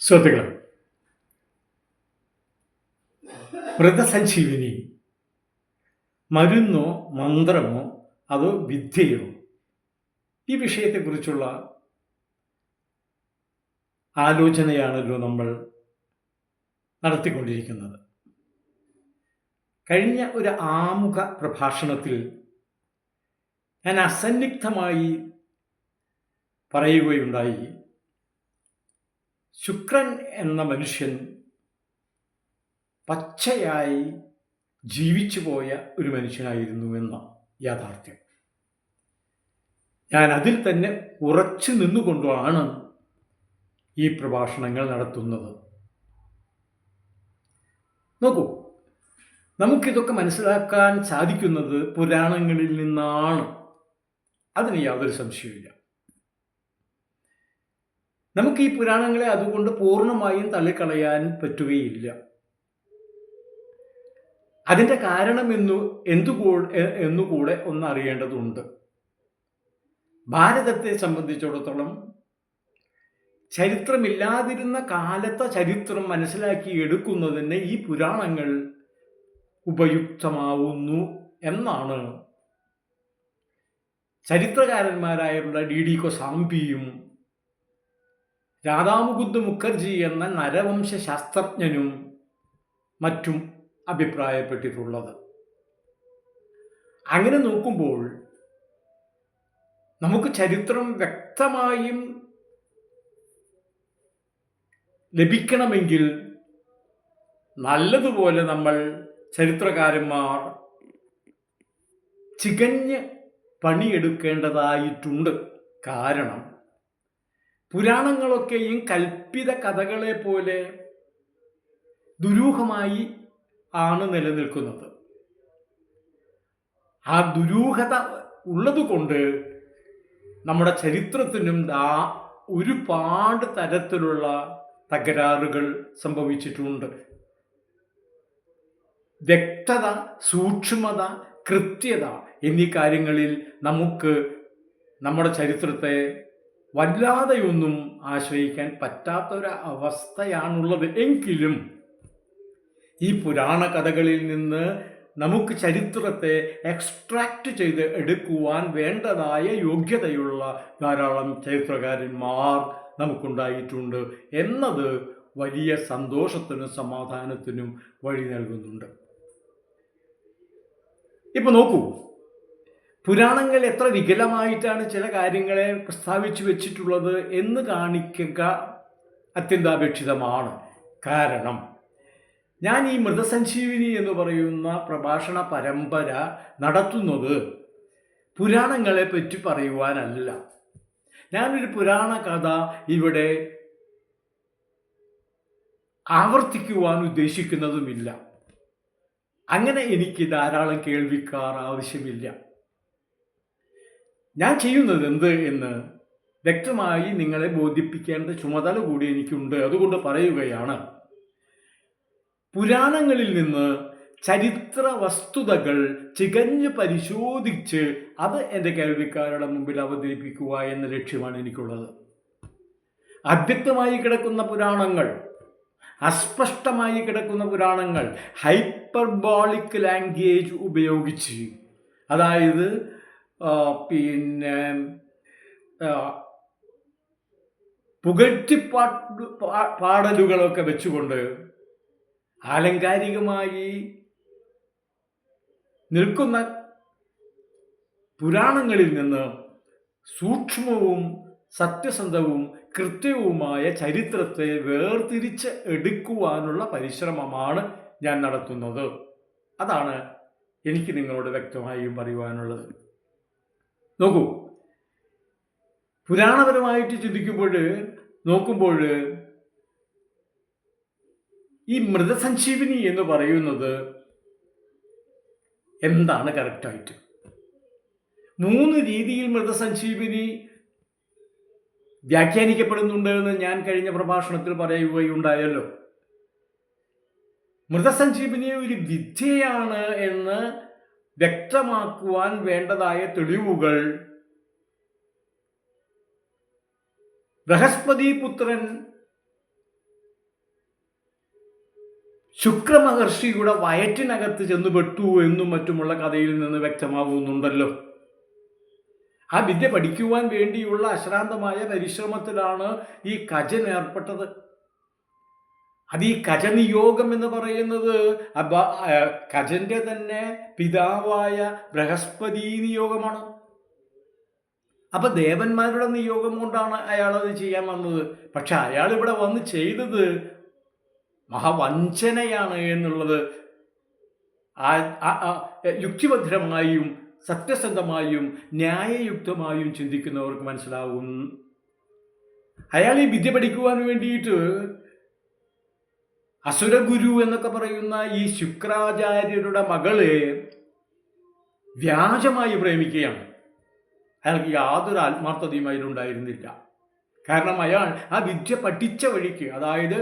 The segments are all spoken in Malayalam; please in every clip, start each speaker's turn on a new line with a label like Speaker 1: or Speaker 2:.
Speaker 1: സുഹൃത്തുക്കളെ മൃതസഞ്ജീവിനി മരുന്നോ മന്ത്രമോ അതോ വിദ്യയോ ഈ വിഷയത്തെക്കുറിച്ചുള്ള ആലോചനയാണല്ലോ നമ്മൾ നടത്തിക്കൊണ്ടിരിക്കുന്നത്. കഴിഞ്ഞ ഒരു ആമുഖ പ്രഭാഷണത്തിൽ ഞാൻ അസന്നിഗ്ധമായി പറയുകയുണ്ടായി. ശുക്രൻ എന്ന മനുഷ്യൻ പച്ചയായി ജീവിച്ചു പോയ ഒരു മനുഷ്യനായിരുന്നു എന്ന യാഥാർത്ഥ്യം. ഞാൻ അതിൽ തന്നെ ഉറച്ചു നിന്നുകൊണ്ടാണ് ഈ പ്രഭാഷണങ്ങൾ നടത്തുന്നത്. നോക്കൂ നമുക്കിതൊക്കെ മനസ്സിലാക്കാൻ സാധിക്കുന്നത് പുരാണങ്ങളിൽ നിന്നാണ്. അതിന് യാതൊരു സംശയവുമില്ല. നമുക്ക് ഈ പുരാണങ്ങളെ അതുകൊണ്ട് പൂർണമായും തള്ളിക്കളയാൻ പറ്റുകയില്ല. അതിന്റെ കാരണം എന്നു എന്തുകൂ എന്നുകൂടെ ഒന്ന് അറിയേണ്ടതുണ്ട് ഭാരതത്തെ സംബന്ധിച്ചിടത്തോളം ചരിത്രമില്ലാതിരുന്ന കാലത്തെ ചരിത്രം മനസ്സിലാക്കി എടുക്കുന്നതിന് ഈ പുരാണങ്ങൾ ഉപയുക്തമാവുന്നു എന്നാണ്. ചരിത്രകാരന്മാരായുള്ള ഡി ഡി കൊസാംബിയും രാധാമുകുന്ദ് മുഖർജി എന്ന നരവംശ ശാസ്ത്രജ്ഞനും മറ്റും അഭിപ്രായപ്പെട്ടിട്ടുള്ളത്. അങ്ങനെ നോക്കുമ്പോൾ നമുക്ക് ചരിത്രം വ്യക്തമായും ലഭിക്കണമെങ്കിൽ നല്ലതുപോലെ നമ്മൾ ചരിത്രകാരന്മാർ ചികഞ്ഞ് പണിയെടുക്കേണ്ടതായിട്ടുണ്ട്. കാരണം പുരാണങ്ങളൊക്കെയും കൽപ്പിത കഥകളെ പോലെ ദുരൂഹമായി ആണ് നിലനിൽക്കുന്നത്. ആ ദുരൂഹത ഉള്ളതുകൊണ്ട് നമ്മുടെ ചരിത്രത്തിനും ദാ ഒരുപാട് തരത്തിലുള്ള തകരാറുകൾ സംഭവിച്ചിട്ടുണ്ട്. വ്യക്തത സൂക്ഷ്മത കൃത്യത എന്നീ കാര്യങ്ങളിൽ നമുക്ക് നമ്മുടെ ചരിത്രത്തെ വല്ലാതെയൊന്നും ആശ്രയിക്കാൻ പറ്റാത്തൊരു അവസ്ഥയാണുള്ളത് എങ്കിലും ഈ പുരാണ കഥകളിൽ നിന്ന് നമുക്ക് ചരിത്രത്തെ എക്സ്ട്രാക്ട് ചെയ്ത് എടുക്കുവാൻ വേണ്ടതായ യോഗ്യതയുള്ള ധാരാളം ചരിത്രകാരന്മാർ നമുക്കുണ്ടായിട്ടുണ്ട് എന്നത് വലിയ സന്തോഷത്തിനും സമാധാനത്തിനും വഴി നൽകുന്നുണ്ട്. ഇപ്പൊ നോക്കൂ പുരാണങ്ങൾ എത്ര വികലമായിട്ടാണ് ചില കാര്യങ്ങളെ പ്രസ്താവിച്ചു വെച്ചിട്ടുള്ളത് എന്ന് കാണിക്കുക അത്യന്താപേക്ഷിതമാണ്. കാരണം ഞാൻ ഈ മൃതസഞ്ജീവിനി എന്ന് പറയുന്ന പ്രഭാഷണ പരമ്പര നടത്തുന്നത് പുരാണങ്ങളെ പറ്റി പറയുവാനല്ല. ഞാനൊരു പുരാണ കഥ ഇവിടെ ആവർത്തിക്കുവാൻ ഉദ്ദേശിക്കുന്നതുമില്ല. അങ്ങനെ എനിക്ക് ധാരാളം കേൾവിക്കാർ ആവശ്യമില്ല. ഞാൻ ചെയ്യുന്നത് എന്ത് എന്ന് വ്യക്തമായി നിങ്ങളെ ബോധിപ്പിക്കേണ്ട ചുമതല കൂടി എനിക്കുണ്ട്. അതുകൊണ്ട് പറയുകയാണ്. പുരാണങ്ങളിൽ നിന്ന് ചരിത്ര വസ്തുതകൾ ചികഞ്ഞ് പരിശോധിച്ച് അത് എന്റെ കേൾവിക്കാരുടെ മുമ്പിൽ അവതരിപ്പിക്കുക എന്ന ലക്ഷ്യമാണ് എനിക്കുള്ളത്. അവ്യക്തമായി കിടക്കുന്ന പുരാണങ്ങൾ അസ്പഷ്ടമായി കിടക്കുന്ന പുരാണങ്ങൾ ഹൈപ്പർബോളിക് ലാംഗ്വേജ് ഉപയോഗിച്ച് അതായത് പിന്നെ പുകഴ്ത്തി പാട്ട് പാടലുകളൊക്കെ വെച്ചുകൊണ്ട് ആലങ്കാരികമായി നിൽക്കുന്ന പുരാണങ്ങളിൽ നിന്ന് സൂക്ഷ്മവും സത്യസന്ധവും കൃത്യവുമായ ചരിത്രത്തെ വേർതിരിച്ച് എടുക്കുവാനുള്ള പരിശ്രമമാണ് ഞാൻ നടത്തുന്നത്. അതാണ് എനിക്ക് നിങ്ങളോട് വ്യക്തമായും പറയുവാനുള്ളത്. നോക്കൂ. പുരാണപരമായിട്ട് ചിന്തിക്കുമ്പോൾ നോക്കുമ്പോൾ ഈ മൃതസഞ്ജീവിനി എന്ന് പറയുന്നത് എന്താണ് കറക്റ്റായിട്ട്? മൂന്ന് രീതിയിൽ മൃതസഞ്ജീവിനി വ്യാഖ്യാനിക്കപ്പെടുന്നുണ്ട് എന്ന് ഞാൻ കഴിഞ്ഞ പ്രഭാഷണത്തിൽ പറയുകയുണ്ടായല്ലോ. മൃതസഞ്ജീവിനി ഒരു വിദ്യയാണ് എന്ന് വ്യക്തമാക്കുവാൻ വേണ്ടതായ തെളിവുകൾ. ബൃഹസ്പതി പുത്രൻ ശുക്രമഹർഷിയുടെ വയറ്റിനകത്ത് ചെന്നുപെട്ടു എന്നും മറ്റുമുള്ള കഥയിൽ നിന്ന് വ്യക്തമാകുന്നുണ്ടല്ലോ. ആ വിദ്യ പഠിക്കുവാൻ വേണ്ടിയുള്ള അശ്രാന്തമായ പരിശ്രമത്തിലാണ് ഈ കജൻ ഏർപ്പെട്ടത്. അത് ഈ കജനിയോഗം എന്ന് പറയുന്നത് കജന്റെ തന്നെ പിതാവായ ബൃഹസ്പതി നിയോഗമാണ്. അപ്പൊ ദേവന്മാരുടെ നിയോഗം കൊണ്ടാണ് അയാൾ അത് ചെയ്യാൻ വന്നത്. പക്ഷെ അയാൾ ഇവിടെ വന്ന് ചെയ്തത് മഹാവഞ്ചനയാണ് എന്നുള്ളത്. യുക്തിഭദ്രമായും സത്യസന്ധമായും ന്യായയുക്തമായും ചിന്തിക്കുന്നവർക്ക് മനസ്സിലാകും അയാൾ ഈ വിദ്യ പഠിക്കുവാൻ വേണ്ടിയിട്ട് അസുരഗുരു എന്നൊക്കെ പറയുന്ന ഈ ശുക്രാചാര്യരുടെ മകൾ വ്യാജമായി പ്രേമിക്കുകയാണ്. അയാൾക്ക് യാതൊരു ആത്മാർത്ഥതയും അതിലുണ്ടായിരുന്നില്ല കാരണം അയാൾ ആ വിദ്യ പഠിച്ച വഴിക്ക് അതായത്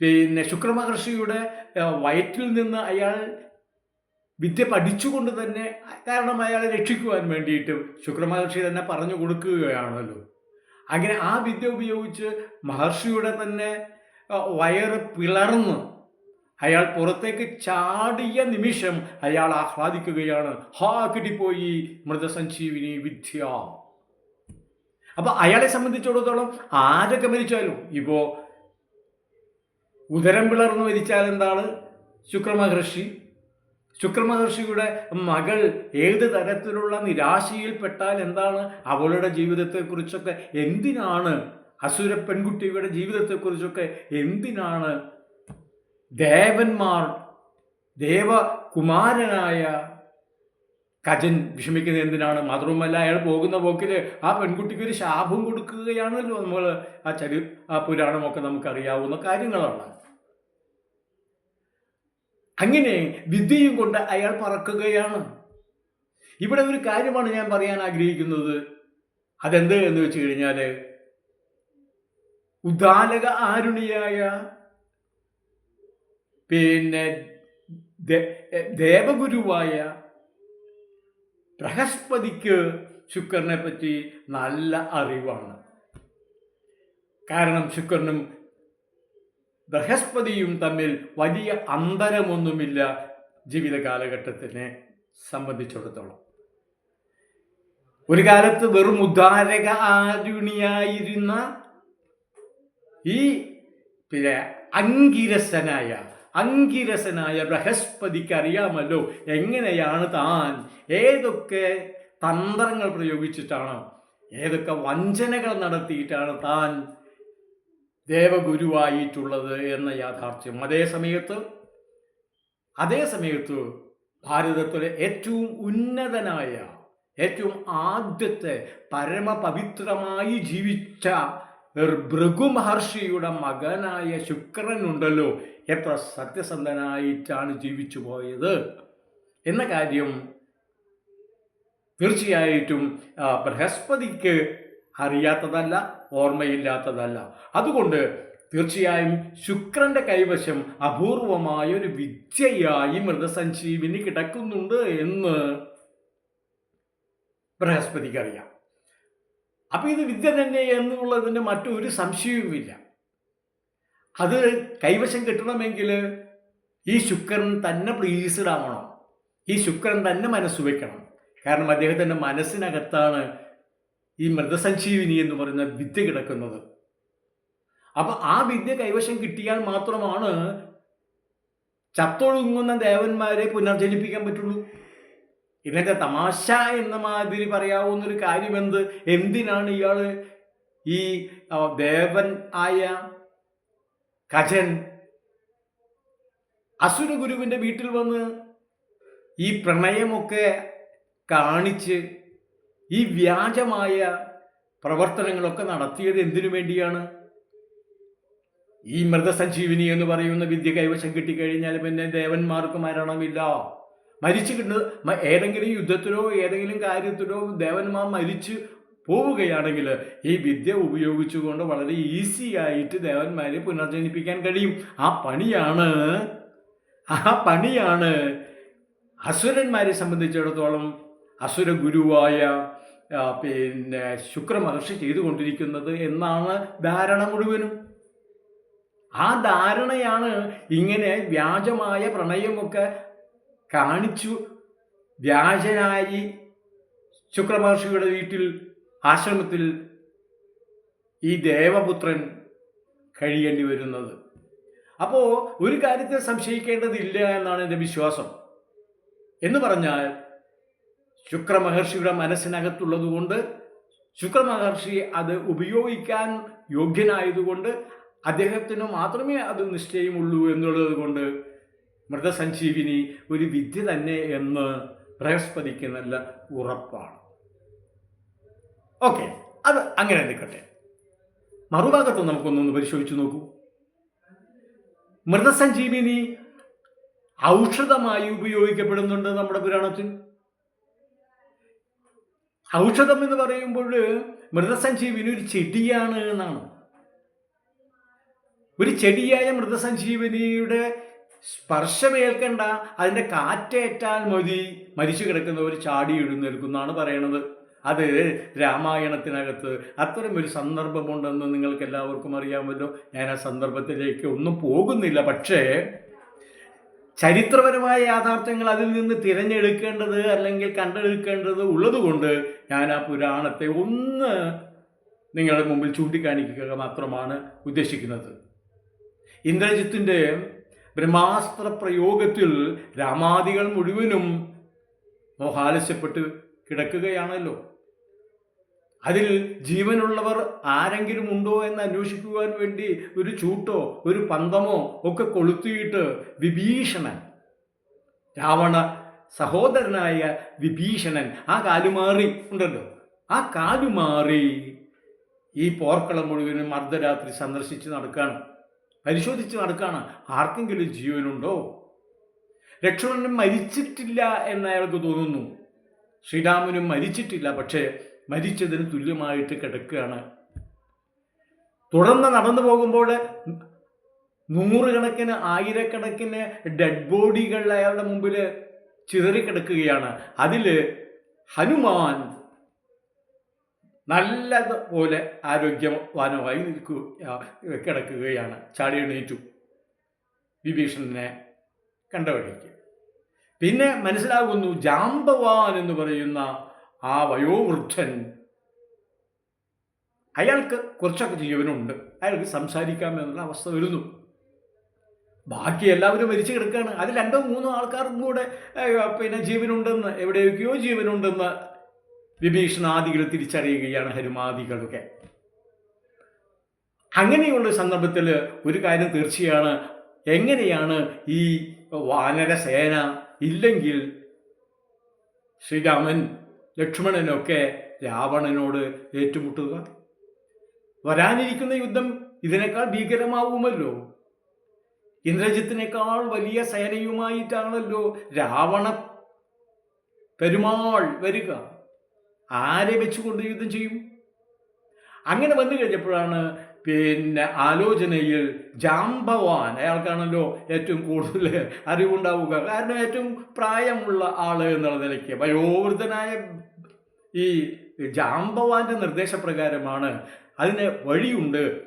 Speaker 1: പിന്നെ ശുക്രമഹർഷിയുടെ വയറ്റിൽ നിന്ന് അയാൾ വിദ്യ പഠിച്ചുകൊണ്ട് തന്നെ കാരണം അയാളെ രക്ഷിക്കുവാൻ വേണ്ടിയിട്ട് ശുക്രമഹർഷി തന്നെ പറഞ്ഞു കൊടുക്കുകയാണല്ലോ. അങ്ങനെ ആ വിദ്യ ഉപയോഗിച്ച് മഹർഷിയുടെ തന്നെ വയറ് പിളർന്ന് അയാൾ പുറത്തേക്ക് ചാടിയ നിമിഷം അയാൾ ആഹ്ലാദിക്കുകയാണ്. ഹാ കിട്ടിപ്പോയി മൃതസഞ്ജീവിനി വിദ്യ. അപ്പൊ അയാളെ സംബന്ധിച്ചിടത്തോളം ആരൊക്കെ മരിച്ചാലും ഇപ്പോ ഉദരം പിളർന്ന് മരിച്ചാൽ എന്താണ്? ശുക്രമഹർഷി. ശുക്രമഹർഷിയുടെ മകൾ ഏത് തരത്തിലുള്ള നിരാശയിൽപ്പെട്ടാൽ എന്താണ്? അവളുടെ ജീവിതത്തെക്കുറിച്ചൊക്കെ എന്തിനാണ് അസുര പെൺകുട്ടിയുടെ ജീവിതത്തെക്കുറിച്ചൊക്കെ എന്തിനാണ് ദേവന്മാർ ദേവകുമാരനായ കജൻ വിഷമിക്കുന്നത് എന്തിനാണ്? മാത്രവുമല്ല അയാൾ പോകുന്ന പോക്കിൽ ആ പെൺകുട്ടിക്ക് ഒരു ശാപം കൊടുക്കുകയാണല്ലോ നമ്മൾ ആ ചരി ആ പുരാണമൊക്കെ നമുക്കറിയാവുന്ന കാര്യങ്ങളാണ്. അങ്ങനെ വിദ്യയും കൊണ്ട് അയാൾ പറക്കുകയാണ്. ഇവിടെ ഒരു കാര്യമാണ് ഞാൻ പറയാൻ ആഗ്രഹിക്കുന്നത്. അതെന്ത് എന്ന് വെച്ച് കഴിഞ്ഞാൽ ഉദാലക ആരുണിയായ പിന്നെ ദേവഗുരുവായ ബൃഹസ്പതിക്ക് ശുക്രനെ പറ്റി നല്ല അറിവാണ്. കാരണം ശുക്രനും ബൃഹസ്പതിയും തമ്മിൽ വലിയ അന്തരമൊന്നുമില്ല ജീവിത കാലഘട്ടത്തിനെ സംബന്ധിച്ചിടത്തോളം. ഒരു കാലത്ത് വെറും ഉദാരക ആരുണിയായിരുന്ന ഈ പിന്നെ അങ്കിരസനായ അങ്കിരസനായ ബൃഹസ്പതിക്ക് അറിയാമല്ലോ എങ്ങനെയാണ് താൻ? ഏതൊക്കെ തന്ത്രങ്ങൾ പ്രയോഗിച്ചിട്ടാണ്? ഏതൊക്കെ വഞ്ചനകൾ നടത്തിയിട്ടാണ് താൻ ദേവഗുരുവായിട്ടുള്ളത് എന്ന യാഥാർത്ഥ്യം. അതേ സമയത്ത് അതേ സമയത്ത് ഭാരതത്തിലെ ഏറ്റവും ഉന്നതനായ ഏറ്റവും ആദ്യത്തെ പരമപവിത്രമായി ജീവിച്ച ഒരു ഭൃഗു മഹർഷിയുടെ മകനായ ശുക്രനുണ്ടല്ലോ. എത്ര സത്യസന്ധനായിട്ടാണ് ജീവിച്ചു പോയത്. എന്ന കാര്യം തീർച്ചയായിട്ടും ബൃഹസ്പതിക്ക് അറിയാത്തതല്ല ഓർമ്മയില്ലാത്തതല്ല. അതുകൊണ്ട് തീർച്ചയായും ശുക്രന്റെ കൈവശം അപൂർവമായ ഒരു വിദ്യയായി മൃതസഞ്ജീവിനി കിടക്കുന്നുണ്ട് എന്ന് ബൃഹസ്പതിക്ക് അറിയാം അപ്പൊ ഇത് വിദ്യ തന്നെ എന്നുള്ളതിന് മറ്റൊരു സംശയവുമില്ല. അത് കൈവശം കിട്ടണമെങ്കിൽ ഈ ശുക്രൻ തന്നെ പ്ലീസ്ഡ് ആവണം ഈ ശുക്രൻ തന്നെ മനസ്സ് വയ്ക്കണം കാരണം അദ്ദേഹത്തിന്റെ മനസ്സിനകത്താണ് ഈ മൃതസഞ്ജീവിനി എന്ന് പറയുന്ന വിദ്യ കിടക്കുന്നത്. അപ്പം ആ വിദ്യ കൈവശം കിട്ടിയാൽ മാത്രമാണ് ചത്തൊഴുങ്ങുന്ന ദേവന്മാരെ പുനർജനിപ്പിക്കാൻ പറ്റുള്ളൂ. ഇതിന്റെ തമാശ എന്ന മാതിരി പറയാവുന്ന ഒരു കാര്യം എന്ത് എന്തിനാണ് ഇയാൾ ഈ ദേവൻ ആയ കജൻ അസുര അസുരഗുരുവിന്റെ വീട്ടിൽ വന്ന് ഈ പ്രണയമൊക്കെ കാണിച്ച് ഈ വ്യാജമായ പ്രവർത്തനങ്ങളൊക്കെ നടത്തിയത് എന്തിനു വേണ്ടിയാണ്? ഈ മൃതസഞ്ജീവിനി എന്ന് പറയുന്ന വിദ്യ കൈവശം കിട്ടിക്കഴിഞ്ഞാൽ പിന്നെ ദേവന്മാർക്ക് മരണമില്ല. മരിച്ചു കിട്ടുന്നത് ഏതെങ്കിലും യുദ്ധത്തിലോ ഏതെങ്കിലും കാര്യത്തിലോ ദേവന്മാർ മരിച്ച് പോവുകയാണെങ്കിൽ ഈ വിദ്യ ഉപയോഗിച്ചുകൊണ്ട് വളരെ ഈസി ആയിട്ട് ദേവന്മാരെ പുനർജനിപ്പിക്കാൻ കഴിയും. ആ പണിയാണ് ആ പണിയാണ് അസുരന്മാരെ സംബന്ധിച്ചിടത്തോളം അസുര ഗുരുവായ പിന്നെ ശുക്രമഹർഷി ചെയ്തുകൊണ്ടിരിക്കുന്നത് എന്നാണ് ധാരണ മുഴുവനും. ആ ധാരണയാണ് ഇങ്ങനെ വ്യാജമായ പ്രണയമൊക്കെ കാണിച്ചു. വ്യാജനായി ശുക്രമഹർഷിയുടെ വീട്ടിൽ ആശ്രമത്തിൽ ഈ ദേവപുത്രൻ കഴിയേണ്ടി വരുന്നത്. അപ്പോൾ ഒരു കാര്യത്തെ സംശയിക്കേണ്ടതില്ല എന്നാണ് എന്റെ വിശ്വാസം. എന്ന് പറഞ്ഞാൽ ശുക്രമഹർഷിയുടെ മനസ്സിനകത്തുള്ളതുകൊണ്ട് ശുക്രമഹർഷി അത് ഉപയോഗിക്കാൻ യോഗ്യനായതുകൊണ്ട് അദ്ദേഹത്തിന് മാത്രമേ അത് നിശ്ചയമുള്ളൂ എന്നുള്ളത് കൊണ്ട് മൃതസഞ്ജീവിനി ഒരു വിദ്യ തന്നെ എന്ന് ബൃഹസ്പതിക്ക് നല്ല ഉറപ്പാണ്. ഓക്കെ അത് അങ്ങനെ നിൽക്കട്ടെ. മറുഭാഗത്ത് നമുക്കൊന്നൊന്ന് പരിശോധിച്ചു നോക്കൂ. മൃതസഞ്ജീവിനി ഔഷധമായി ഉപയോഗിക്കപ്പെടുന്നുണ്ട് നമ്മുടെ പുരാണത്തിൽ. ഔഷധം എന്ന് പറയുമ്പോൾ മൃതസഞ്ജീവിനി ഒരു ചെടിയാണ് എന്നാണ്. ഒരു ചെടിയായ മൃതസഞ്ജീവനിയുടെ സ്പർശമേൽക്കണ്ട അതിന്റെ കാറ്റേറ്റാൽ മതി. മരിച്ചു കിടക്കുന്നവർ ചാടി എഴുന്നേൽക്കുന്നാണ് പറയണത്. അത് രാമായണത്തിനകത്ത് അത്തരം ഒരു സന്ദർഭമുണ്ടെന്ന് നിങ്ങൾക്ക് എല്ലാവർക്കും അറിയാമല്ലോ. ഞാൻ ആ സന്ദർഭത്തിലേക്ക് ഒന്നും പോകുന്നില്ല. പക്ഷേ ചരിത്രപരമായ യാഥാർത്ഥ്യങ്ങൾ അതിൽ നിന്ന് തിരഞ്ഞെടുക്കേണ്ടത് അല്ലെങ്കിൽ കണ്ടെടുക്കേണ്ടത് ഉള്ളതുകൊണ്ട് ഞാൻ ആ പുരാണത്തെ ഒന്ന് നിങ്ങളുടെ മുമ്പിൽ ചൂണ്ടിക്കാണിക്കുക മാത്രമാണ് ഉദ്ദേശിക്കുന്നത്. ഇന്ദ്രജിത്തിന്റെ ബ്രഹ്മാസ്ത്ര പ്രയോഗത്തിൽ രാമാദികൾ മുഴുവനും മോഹാലസ്യപ്പെട്ട് കിടക്കുകയാണല്ലോ. അതിൽ ജീവനുള്ളവർ ആരെങ്കിലും ഉണ്ടോ എന്ന് അന്വേഷിക്കുവാൻ വേണ്ടി ഒരു ചൂട്ടോ ഒരു പന്തമോ ഒക്കെ കൊളുത്തിയിട്ട് വിഭീഷണൻ രാവണ സഹോദരനായ വിഭീഷണൻ ആ കാലുമാറി ഉണ്ടല്ലോ. ആ കാലുമാറി ഈ പോർക്കളം മുഴുവനും അർദ്ധരാത്രി സന്ദർശിച്ച് നടക്കുകയാണ് പരിശോധിച്ച് നടക്കുകയാണ് ആർക്കെങ്കിലും ജീവനുണ്ടോ? ലക്ഷ്മണനും മരിച്ചിട്ടില്ല എന്ന് അയാൾക്ക് തോന്നുന്നു. ശ്രീരാമനും മരിച്ചിട്ടില്ല പക്ഷേ മരിച്ചതിന് തുല്യമായിട്ട് കിടക്കുകയാണ്. തുടർന്ന് നടന്നു പോകുമ്പോൾ നൂറുകണക്കിന് ആയിരക്കണക്കിന് ഡെഡ് ബോഡികൾ അയാളുടെ മുമ്പിൽ ചിതറിക്കിടക്കുകയാണ്. അതിൽ ഹനുമാൻ നല്ലതുപോലെ ആരോഗ്യവാനമായി നിൽക്കുക കിടക്കുകയാണ്. ചാടി എണീറ്റു. വിഭീഷണനെ കണ്ട വഴിക്ക്. പിന്നെ മനസ്സിലാകുന്നു ജാമ്പവാൻ എന്ന് പറയുന്ന ആ വയോവൃദ്ധൻ അയാൾക്ക് കുറച്ചൊക്കെ ജീവനുണ്ട്. അയാൾക്ക് സംസാരിക്കാമെന്നുള്ള അവസ്ഥ വരുന്നു. ബാക്കി എല്ലാവരും മരിച്ചു കിടക്കുകയാണ്. അത് രണ്ടോ മൂന്നോ ആൾക്കാർക്കും കൂടെ പിന്നെ ജീവനുണ്ടെന്ന് എവിടെയൊക്കെയോ ജീവനുണ്ടെന്ന് വിഭീഷണാദികൾ തിരിച്ചറിയുകയാണ് ഹനുമാദികളൊക്കെ. അങ്ങനെയുള്ള സന്ദർഭത്തിൽ ഒരു കാര്യം തീർച്ചയാണ്. എങ്ങനെയാണ് ഈ വാനരസേന ഇല്ലെങ്കിൽ ശ്രീരാമൻ ലക്ഷ്മണനൊക്കെ രാവണനോട് ഏറ്റുമുട്ടുക? വരാനിരിക്കുന്ന യുദ്ധം ഇതിനേക്കാൾ ഭീകരമാവുമല്ലോ. ഇന്ദ്രജിത്തിനേക്കാൾ വലിയ സേനയുമായിട്ടാണല്ലോ രാവണ പെരുമാൾ വരിക. ആരെ വെച്ചുകൊണ്ട് യുദ്ധം ചെയ്യും? അങ്ങനെ വന്നു കഴിഞ്ഞപ്പോഴാണ് പിന്നെ ആലോചനയിൽ ജാംബവാൻ അയാൾക്കാണല്ലോ ഏറ്റവും കൂടുതൽ അറിവുണ്ടാവുക. കാരണം ഏറ്റവും പ്രായമുള്ള ആൾ എന്നുള്ള നിലയ്ക്ക് വയോവൃദ്ധനായ ഈ ജാംബവാന്റെ നിർദ്ദേശപ്രകാരമാണ് അതിന് വഴിയുണ്ട്.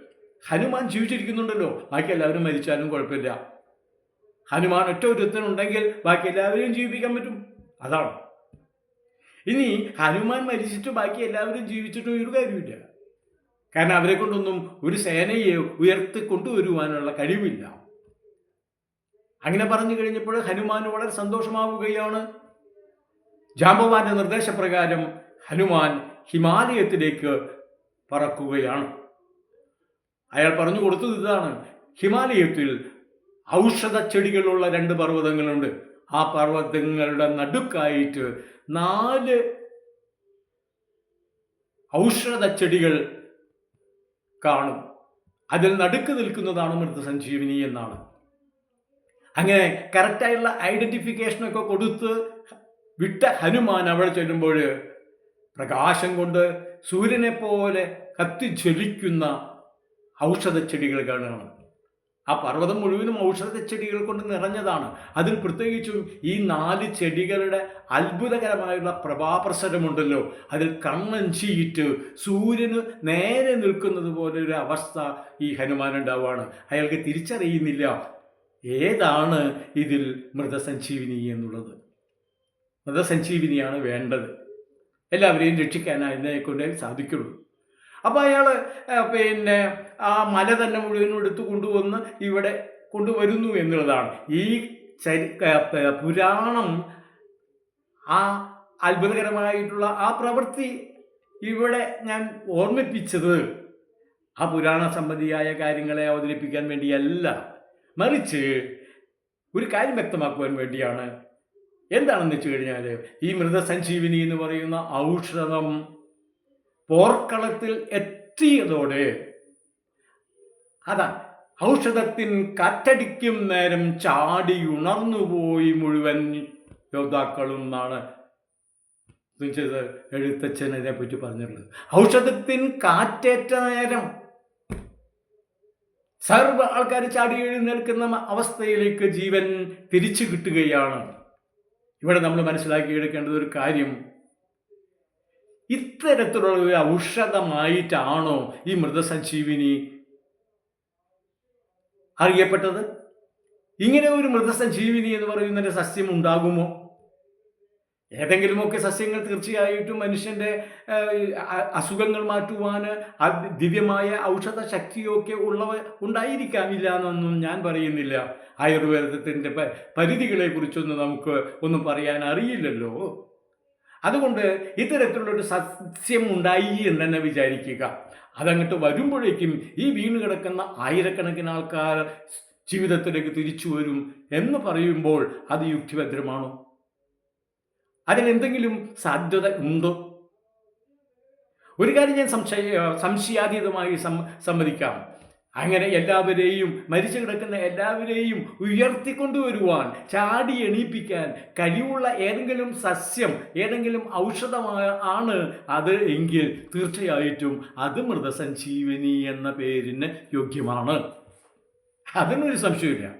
Speaker 1: ഹനുമാൻ ജീവിച്ചിരിക്കുന്നുണ്ടല്ലോ. ബാക്കി എല്ലാവരും മരിച്ചാലും കുഴപ്പമില്ല. ഹനുമാൻ ഒറ്റ ഒരുത്തനുണ്ടെങ്കിൽ ബാക്കി എല്ലാവരെയും ജീവിപ്പിക്കാൻ പറ്റും. അതാണ്. ഇനി ഹനുമാൻ മരിച്ചിട്ട് ബാക്കി എല്ലാവരും ജീവിച്ചിട്ടും ഒരു കാര്യമില്ല കാരണം അവരെ കൊണ്ടൊന്നും ഒരു സേനയെ ഉയർത്തി കൊണ്ടുവരുവാനുള്ള കഴിവില്ല. അങ്ങനെ പറഞ്ഞു കഴിഞ്ഞപ്പോൾ ഹനുമാൻ വളരെ സന്തോഷമാവുകയാണ്. ജാമ്പവാന്റെ നിർദ്ദേശപ്രകാരം ഹനുമാൻ ഹിമാലയത്തിലേക്ക് പറക്കുകയാണ്. അയാൾ പറഞ്ഞു കൊടുത്തത് ഇതാണ്. ഹിമാലയത്തിൽ ഔഷധ ചെടികളുള്ള രണ്ട് പർവതങ്ങളുണ്ട്. ആ പർവതങ്ങളുടെ നടുക്കായിട്ട് നാല് ഔഷധ ചെടികൾ കാണും. അതിൽ നടുക്ക് നിൽക്കുന്നതാണ് മൃതസഞ്ജീവിനി എന്നാണ്. അങ്ങനെ കറക്റ്റായുള്ള ഐഡന്റിഫിക്കേഷനൊക്കെ കൊടുത്ത് വിട്ട ഹനുമാൻ അവിടെ ചെല്ലുമ്പോൾ പ്രകാശം കൊണ്ട് സൂര്യനെ പോലെ കത്തിജ്വലിക്കുന്ന ഔഷധ ചെടികൾ കാണുകയാണ് ആ പർവതം മുഴുവനും ഔഷധ ചെടികൾ കൊണ്ട് നിറഞ്ഞതാണ്. അതിൽ പ്രത്യേകിച്ചും ഈ നാല് ചെടികളുടെ അത്ഭുതകരമായുള്ള പ്രഭാപ്രസരമുണ്ടല്ലോ. അതിൽ കണ്ണൻ ചീറ്റ് സൂര്യന് നേരെ നിൽക്കുന്നത് പോലെ ഒരു അവസ്ഥ ഈ ഹനുമാൻ ഉണ്ടാവുകയാണ് അയാൾക്ക് തിരിച്ചറിയുന്നില്ല ഏതാണ് ഇതിൽ മൃതസഞ്ജീവിനി എന്നുള്ളത്? മൃതസഞ്ജീവിനിയാണ് വേണ്ടത്. എല്ലാവരെയും രക്ഷിക്കാൻ അതിനെ കൊണ്ടേ സാധിക്കുള്ളൂ. അപ്പോൾ അയാൾ പിന്നെ ആ മല തന്നെ മുഴുവനും എടുത്തു കൊണ്ടുവന്ന് ഇവിടെ കൊണ്ടുവരുന്നു എന്നുള്ളതാണ്. ഈ ചരി പുരാണം ആ അത്ഭുതകരമായിട്ടുള്ള ആ പ്രവൃത്തി ഇവിടെ ഞാൻ ഓർമ്മിപ്പിച്ചത്. ആ പുരാണ സംബന്ധിയായ കാര്യങ്ങളെ അവതരിപ്പിക്കാൻ വേണ്ടിയല്ല. മറിച്ച് ഒരു കാര്യം വ്യക്തമാക്കുവാൻ വേണ്ടിയാണ്. എന്താണെന്ന് വെച്ച് കഴിഞ്ഞാൽ ഈ മൃതസഞ്ജീവിനി എന്ന് പറയുന്ന ഔഷധം പോർക്കളത്തിൽ എത്തിയതോടെ അതാ ഔഷധത്തിൻ കാറ്റടിക്കും നേരം ചാടി ഉണർന്നുപോയി മുഴുവൻ യോദ്ധാക്കളും എന്നാണ് ഇതിനെ പറ്റി പറഞ്ഞിട്ടുള്ളത്. ഔഷധത്തിൻ കാറ്റേറ്റ നേരം സർവ ആൾക്കാർ ചാടി എഴുന്നേൽക്കുന്ന അവസ്ഥയിലേക്ക് ജീവൻ തിരിച്ചു കിട്ടുകയാണ്. ഇവിടെ നമ്മൾ മനസ്സിലാക്കിയെടുക്കേണ്ടത് ഒരു കാര്യം. ഇത്തരത്തിലുള്ള ഒരു ഔഷധമായിട്ടാണോ ഈ മൃതസഞ്ജീവിനി അറിയപ്പെട്ടത്? ഇങ്ങനെ ഒരു മൃതസഞ്ജീവിനി എന്ന് പറയുന്ന സസ്യം ഉണ്ടാകുമോ? ഏതെങ്കിലുമൊക്കെ സസ്യങ്ങൾ തീർച്ചയായിട്ടും മനുഷ്യന്റെ അസുഖങ്ങൾ മാറ്റുവാൻ ദിവ്യമായ ഔഷധ ശക്തിയൊക്കെ ഉള്ളവ ഉണ്ടായിരിക്കാമില്ല എന്നൊന്നും ഞാൻ പറയുന്നില്ല. ആയുർവേദത്തിന്റെ പ പരിധികളെ കുറിച്ചൊന്നും നമുക്ക് ഒന്നും പറയാൻ അറിയില്ലല്ലോ. അതുകൊണ്ട് ഇത്തരത്തിലുള്ളൊരു സസ്യം ഉണ്ടായി എന്ന് തന്നെ വിചാരിക്കുക. അതങ്ങോട്ട് വരുമ്പോഴേക്കും ഈ വീണ് കിടക്കുന്ന ആയിരക്കണക്കിന് ആൾക്കാർ ജീവിതത്തിലേക്ക് തിരിച്ചു വരും എന്ന് പറയുമ്പോൾ അത് യുക്തിഭദ്രമാണോ? അതിനെന്തെങ്കിലും സാധ്യത ഉണ്ടോ? ഒരു കാര്യം ഞാൻ സംശയ സംശയാതീതമായി സമ്മതിക്കാം. അങ്ങനെ എല്ലാവരെയും മരിച്ചു കിടക്കുന്ന എല്ലാവരെയും ഉയർത്തിക്കൊണ്ടുവരുവാൻ ചാടി എണീപ്പിക്കാൻ കഴിവുള്ള ഏതെങ്കിലും സസ്യം ഏതെങ്കിലും ഔഷധമായ ആണ് അത് എങ്കിൽ തീർച്ചയായിട്ടും അത് മൃതസഞ്ജീവനി എന്ന പേരിന് യോഗ്യമാണ്. അതിനൊരു സംശയമില്ല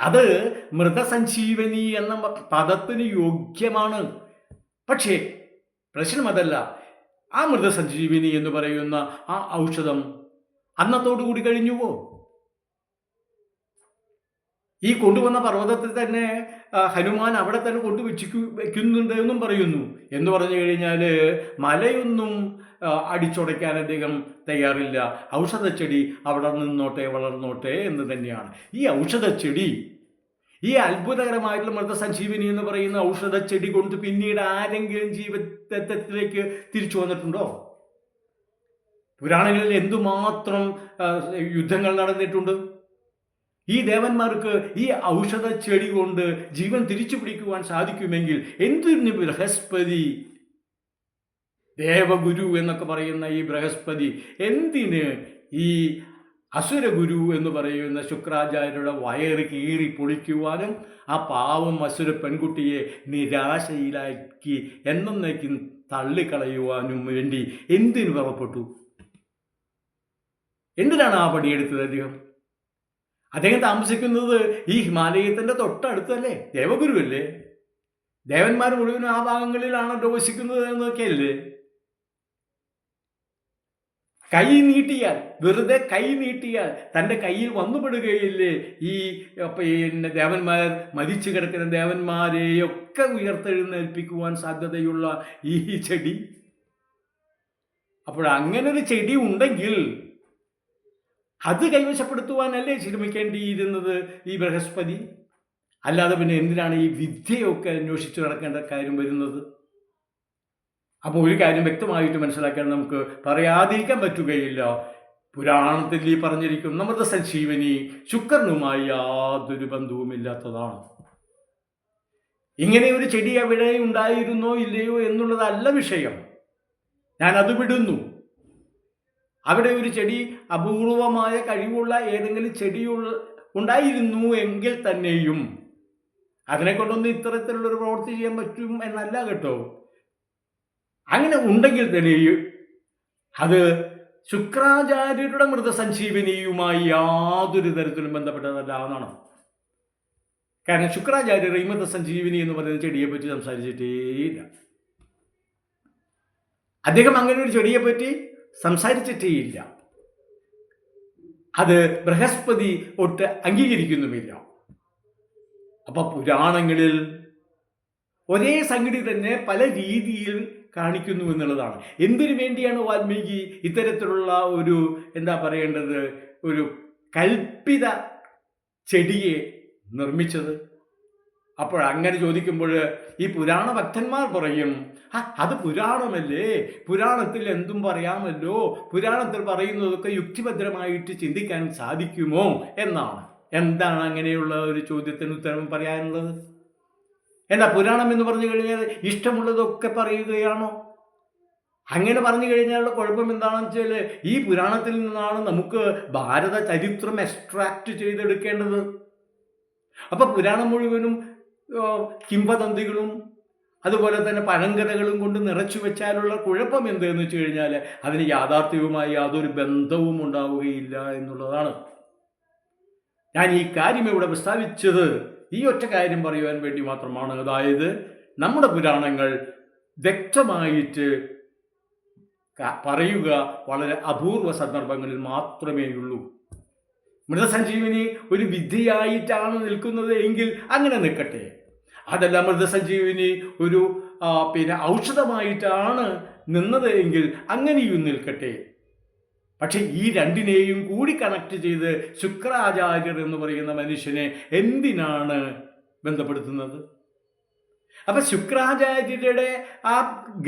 Speaker 1: അത് മൃതസഞ്ജീവനി എന്ന പദത്തിന് യോഗ്യമാണ്. പക്ഷേ പ്രശ്നം അതല്ല ആ മൃതസഞ്ജീവിനി എന്ന് പറയുന്ന ആ ഔഷധം അന്നത്തോടു കൂടി കഴിഞ്ഞുവോ ഈ കൊണ്ടുവന്ന പർവതത്തിൽ തന്നെ ഹനുമാൻ അവിടെ തന്നെ കൊണ്ടു വെച്ചിക്കു വെക്കുന്നുണ്ട് എന്നും പറയുന്നു. എന്ന് പറഞ്ഞു കഴിഞ്ഞാൽ മലയൊന്നും അടിച്ചുടയ്ക്കാൻ അദ്ദേഹം തയ്യാറില്ല. ഔഷധച്ചെടി അവിടെ നിന്നോട്ടെ വളർന്നോട്ടെ എന്ന് തന്നെയാണ്. ഈ ഔഷധച്ചെടി ഈ അത്ഭുതകരമായിട്ടുള്ള മൃതസഞ്ജീവിനി എന്ന് പറയുന്ന ഔഷധച്ചെടി കൊണ്ട് പിന്നീട് ആരെങ്കിലും ജീവിതത്തിലേക്ക് തിരിച്ചു വന്നിട്ടുണ്ടോ? പുരാണങ്ങളിൽ എന്തുമാത്രം യുദ്ധങ്ങൾ നടന്നിട്ടുണ്ട്? ഈ ദേവന്മാർക്ക് ഈ ഔഷധ ചെടി കൊണ്ട് ജീവൻ തിരിച്ചു പിടിക്കുവാൻ സാധിക്കുമെങ്കിൽ എന്തിന് ബൃഹസ്പതി? ദേവഗുരു എന്നൊക്കെ പറയുന്ന ഈ ബൃഹസ്പതി എന്തിന് ഈ അസുരഗുരു എന്ന് പറയുന്ന ശുക്രാചാര്യരുടെ വയറ് കീറി പൊളിക്കുവാനും ആ പാവം അസുര പെൺകുട്ടിയെ നിരാശയിലാക്കി എന്നേക്കും തള്ളിക്കളയുവാനും വേണ്ടി എന്തിനു പുറപ്പെട്ടു എന്തിനാണ് ആ പടിയെടുത്തത് അദ്ദേഹം? അദ്ദേഹം താമസിക്കുന്നത് ഈ ഹിമാലയത്തിന്റെ തൊട്ടടുത്തല്ലേ? ദേവഗുരുവല്ലേ? ദേവന്മാർ മുഴുവനും ആ ഭാഗങ്ങളിലാണ് വസിക്കുന്നത് എന്നൊക്കെയല്ലേ കൈ നീട്ടിയാൽ വെറുതെ കൈ നീട്ടിയാൽ തന്റെ കയ്യിൽ വന്നുപെടുകയില്ലേ? ഈ പിന്നെ ദേവന്മാർ മരിച്ചു കിടക്കുന്ന ദേവന്മാരെയൊക്കെ ഉയർത്തെഴുന്നേൽപ്പിക്കുവാൻ സാധ്യതയുള്ള ഈ ചെടി? അപ്പോൾ അങ്ങനെ ഒരു ചെടി ഉണ്ടെങ്കിൽ അത് കൈവശപ്പെടുത്തുവാനല്ലേ ശ്രമിക്കേണ്ടിയിരുന്നത് ഈ ബൃഹസ്പതി? അല്ലാതെ പിന്നെ എന്തിനാണ് ഈ വിദ്യയൊക്കെ അന്വേഷിച്ചു നടക്കേണ്ട കാര്യം വരുന്നത്? അപ്പോൾ ഒരു കാര്യം വ്യക്തമായിട്ട് മനസ്സിലാക്കാൻ നമുക്ക് പറയാതിരിക്കാൻ പറ്റുകയില്ല. പുരാണത്തിൽ ഈ പറഞ്ഞിരിക്കുന്ന മൃതസഞ്ജീവനി ശുക്രനുമായി യാതൊരു ബന്ധവുമില്ലാത്തതാണ്. ഇങ്ങനെ ഒരു ചെടി അവിടെ ഉണ്ടായിരുന്നോ ഇല്ലയോ എന്നുള്ളതല്ല വിഷയം. ഞാൻ അത് വിടുന്നു. അവിടെ ഒരു ചെടി അപൂർവമായ കഴിവുള്ള ഏതെങ്കിലും ചെടിയുള്ള ഉണ്ടായിരുന്നു എങ്കിൽ തന്നെയും അതിനെ കൊണ്ടൊന്നും ഇത്തരത്തിലുള്ളൊരു പ്രവൃത്തി ചെയ്യാൻ പറ്റും എന്നല്ല കേട്ടോ. അങ്ങനെ ഉണ്ടെങ്കിൽ തന്നെയും അത് ശുക്രാചാര്യരുടെ മൃതസഞ്ജീവനിയുമായി യാതൊരു തരത്തിലും ബന്ധപ്പെട്ടതല്ല എന്നാണ് കാരണം ശുക്രാചാര്യർ ഈ മൃതസഞ്ജീവനി എന്ന് പറയുന്ന ചെടിയെ പറ്റി സംസാരിച്ചിട്ടേയില്ല. അദ്ദേഹം അങ്ങനെ ഒരു ചെടിയെ പറ്റി സംസാരിച്ചിട്ടേയില്ല. അത് ബൃഹസ്പതി ഒട്ട് അംഗീകരിക്കുന്നുമില്ല. അപ്പൊ പുരാണങ്ങളിൽ ഒരേ സംഗതി തന്നെ പല രീതിയിൽ കാണിക്കുന്നു എന്നുള്ളതാണ്. എന്തിനു വേണ്ടിയാണ് വാൽമീകി ഇത്തരത്തിലുള്ള ഒരു എന്താ പറയേണ്ടത് ഒരു കൽപ്പിത ചെടിയെ നിർമ്മിച്ചത്? അപ്പോൾ അങ്ങനെ ചോദിക്കുമ്പോൾ ഈ പുരാണ ഭക്തന്മാർ പറയും "ആ, അത് പുരാണമല്ലേ? പുരാണത്തിൽ എന്തും പറയാമല്ലോ. പുരാണത്തിൽ പറയുന്നതൊക്കെ യുക്തിഭദ്രമായിട്ട് ചിന്തിക്കാൻ സാധിക്കുമോ? എന്നാണ്. എന്താണ് അങ്ങനെയുള്ള ഒരു ചോദ്യത്തിന് ഉത്തരം പറയാനുള്ളത്? എന്താ പുരാണം എന്ന് പറഞ്ഞു കഴിഞ്ഞാൽ ഇഷ്ടമുള്ളതൊക്കെ പറയുകയാണോ? അങ്ങനെ പറഞ്ഞു കഴിഞ്ഞാലുള്ള കുഴപ്പം എന്താണെന്ന് വെച്ചാൽ ഈ പുരാണത്തിൽ നിന്നാണ് നമുക്ക് ഭാരത ചരിത്രം എക്സ്ട്രാക്ട് ചെയ്തെടുക്കേണ്ടത്. അപ്പൊ പുരാണം മുഴുവനും കിംവദന്തികളും അതുപോലെ തന്നെ പഴങ്കഥകളും കൊണ്ട് നിറച്ചു വെച്ചാലുള്ള കുഴപ്പം എന്തെന്ന് വെച്ച് കഴിഞ്ഞാൽ അതിന് യാഥാർത്ഥ്യവുമായി യാതൊരു ബന്ധവും ഉണ്ടാവുകയില്ല എന്നുള്ളതാണ്. ഞാൻ ഈ കാര്യം ഇവിടെ പ്രസ്താവിച്ചത് ഈ ഒറ്റ കാര്യം പറയുവാൻ വേണ്ടി മാത്രമാണ്. അതായത് നമ്മുടെ പുരാണങ്ങൾ വ്യക്തമായിട്ട് പറയുക വളരെ അപൂർവ സന്ദർഭങ്ങളിൽ മാത്രമേയുള്ളൂ മൃതസഞ്ജീവിനി ഒരു വിദ്യയായിട്ടാണ് നിൽക്കുന്നത് എങ്കിൽ അങ്ങനെ നിൽക്കട്ടെ. അതല്ല മൃതസഞ്ജീവിനി ഒരു പിന്നെ ഔഷധമായിട്ടാണ് നിന്നത് എങ്കിൽ അങ്ങനെയും നിൽക്കട്ടെ. പക്ഷേ ഈ രണ്ടിനെയും കൂടി കണക്ട് ചെയ്ത് ശുക്രാചാര്യർ എന്ന് പറയുന്ന മനുഷ്യനെ എന്തിനാണ് ബന്ധപ്പെടുത്തുന്നത്? അപ്പൊ ശുക്രാചാര്യരുടെ ആ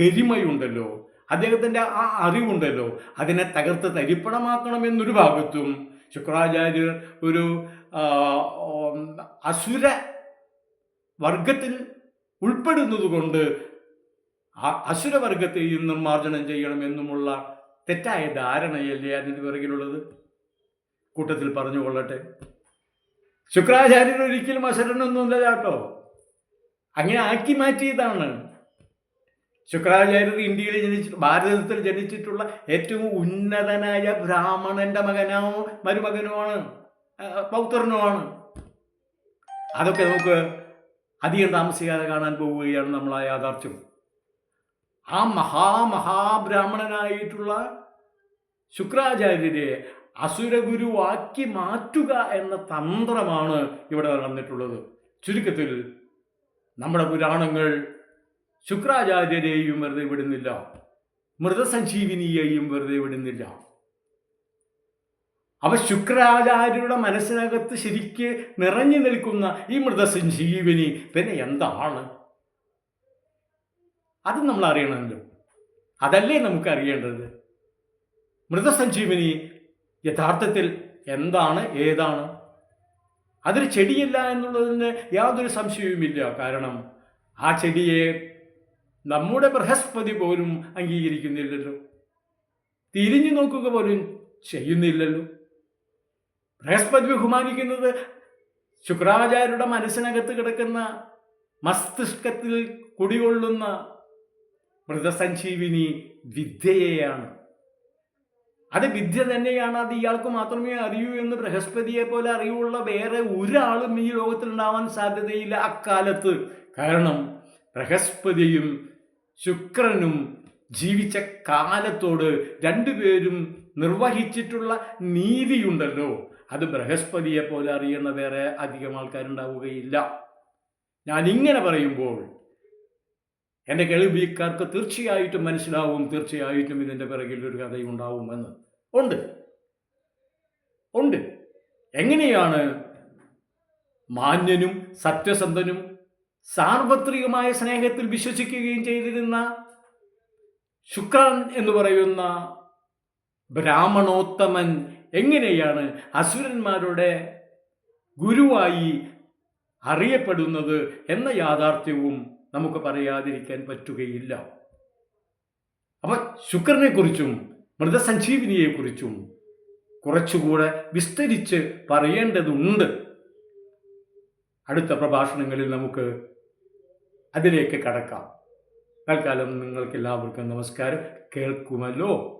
Speaker 1: ഗരിമയുണ്ടല്ലോ അദ്ദേഹത്തിന്റെ ആ അറിവുണ്ടല്ലോ അതിനെ തകർത്ത് തരിപ്പണമാക്കണം എന്നൊരു ഭാഗത്തും ശുക്രാചാര്യർ ഒരു അസുര വർഗത്തിൽ ഉൾപ്പെടുന്നതുകൊണ്ട് അസുരവർഗത്തെയും നിർമ്മാർജനം ചെയ്യണമെന്നുമുള്ള തെറ്റായ ധാരണയല്ലേ അതിന് പിറകിലുള്ളത്? കൂട്ടത്തിൽ പറഞ്ഞുകൊള്ളട്ടെ ശുക്രാചാര്യർ ഒരിക്കലും അസുരനൊന്നുമില്ല കേട്ടോ. അങ്ങനെ ആക്കി മാറ്റിയതാണ്. ശുക്രാചാര്യർ ഇന്ത്യയിൽ ജനിച്ചിട്ട് ഭാരതത്തിൽ ജനിച്ചിട്ടുള്ള ഏറ്റവും ഉന്നതനായ ബ്രാഹ്മണന്റെ മകനോ മരുമകനോ ആണ്. പൗത്രനോ പൗത്രനുമാണ് അതൊക്കെ നമുക്ക് അധികം താമസിക്കാതെ കാണാൻ പോവുകയാണ് നമ്മൾ ആ യാഥാർത്ഥ്യം. ആ മഹാമഹാബ്രാഹ്മണനായിട്ടുള്ള ശുക്രാചാര്യരെ അസുരഗുരുവാക്കി മാറ്റുക എന്ന തന്ത്രമാണ് ഇവിടെ നടന്നിട്ടുള്ളത്. ചുരുക്കത്തിൽ നമ്മുടെ പുരാണങ്ങൾ ശുക്രാചാര്യരെയും വെറുതെ വിടുന്നില്ല. മൃതസഞ്ജീവിനിയെയും വെറുതെ വിടുന്നില്ല. അവ ശുക്രാചാര്യരുടെ മനസ്സിനകത്ത് ശരിക്ക് നിറഞ്ഞു നിൽക്കുന്ന ഈ മൃതസഞ്ജീവിനി പിന്നെ എന്താണ്? അത് നമ്മൾ അറിയണമല്ലോ. അതല്ലേ നമുക്ക് അറിയേണ്ടത്? മൃതസഞ്ജീവനി യഥാർത്ഥത്തിൽ എന്താണ് ഏതാണ്? അതൊരു ചെടിയല്ല എന്നുള്ളതിന് യാതൊരു സംശയവുമില്ല. കാരണം ആ ചെടിയെ നമ്മുടെ ബൃഹസ്പതി പോലും അംഗീകരിക്കുന്നില്ലല്ലോ. തിരിഞ്ഞു നോക്കുക പോലും ചെയ്യുന്നില്ലല്ലോ. ബൃഹസ്പതി ബഹുമാനിക്കുന്നത് ശുക്രാചാര്യരുടെ മനസ്സിനകത്ത് കിടക്കുന്ന മസ്തിഷ്കത്തിൽ കുടികൊള്ളുന്ന മൃതസഞ്ജീവിനി വിദ്യയെയാണ്. അത് വിദ്യ തന്നെയാണ്. അത് ഇയാൾക്ക് മാത്രമേ അറിയൂ എന്ന് ബൃഹസ്പതിയെ പോലെ അറിവുള്ള വേറെ ഒരാളും ഈ ലോകത്തിൽ ഉണ്ടാവാൻ സാധ്യതയില്ല അക്കാലത്ത്. കാരണം ബൃഹസ്പതിയും ശുക്രനും ജീവിച്ച കാലത്തോട് രണ്ടുപേരും നിർവഹിച്ചിട്ടുള്ള നീതിയുണ്ടല്ലോ. അത് ബൃഹസ്പതിയെ പോലെ അറിയുന്ന വേറെ അധികം ആൾക്കാരുണ്ടാവുകയില്ല. ഞാൻ ഇങ്ങനെ പറയുമ്പോൾ എന്റെ കേൾവിക്കാർക്ക് തീർച്ചയായിട്ടും മനസ്സിലാവും തീർച്ചയായിട്ടും ഇതിന്റെ പിറകിൽ ഒരു കഥയുണ്ടാവുമെന്ന് ഉണ്ട്. ഉണ്ട്. എങ്ങനെയാണ് മാന്യനും സത്യസന്ധനും സാർവത്രികമായ സ്നേഹത്തിൽ വിശ്വസിക്കുകയും ചെയ്തിരുന്ന ശുക്രൻ എന്ന് പറയുന്ന ബ്രാഹ്മണോത്തമൻ എങ്ങനെയാണ് അസുരന്മാരുടെ ഗുരുവായി അറിയപ്പെടുന്നത് എന്ന യാഥാർത്ഥ്യവും നമുക്ക് പറയാതിരിക്കാൻ പറ്റുകയില്ല. അപ്പോൾ ശുക്രനെക്കുറിച്ചും മൃതസഞ്ജീവിനിയെക്കുറിച്ചും കുറച്ചുകൂടെ വിസ്തരിച്ച് പറയേണ്ടതുണ്ട്. അടുത്ത പ്രഭാഷണങ്ങളിൽ നമുക്ക് അതിലേക്ക് കടക്കാം. തൽക്കാലം നിങ്ങൾക്ക് എല്ലാവർക്കും നമസ്കാരം. കേൾക്കുമല്ലോ.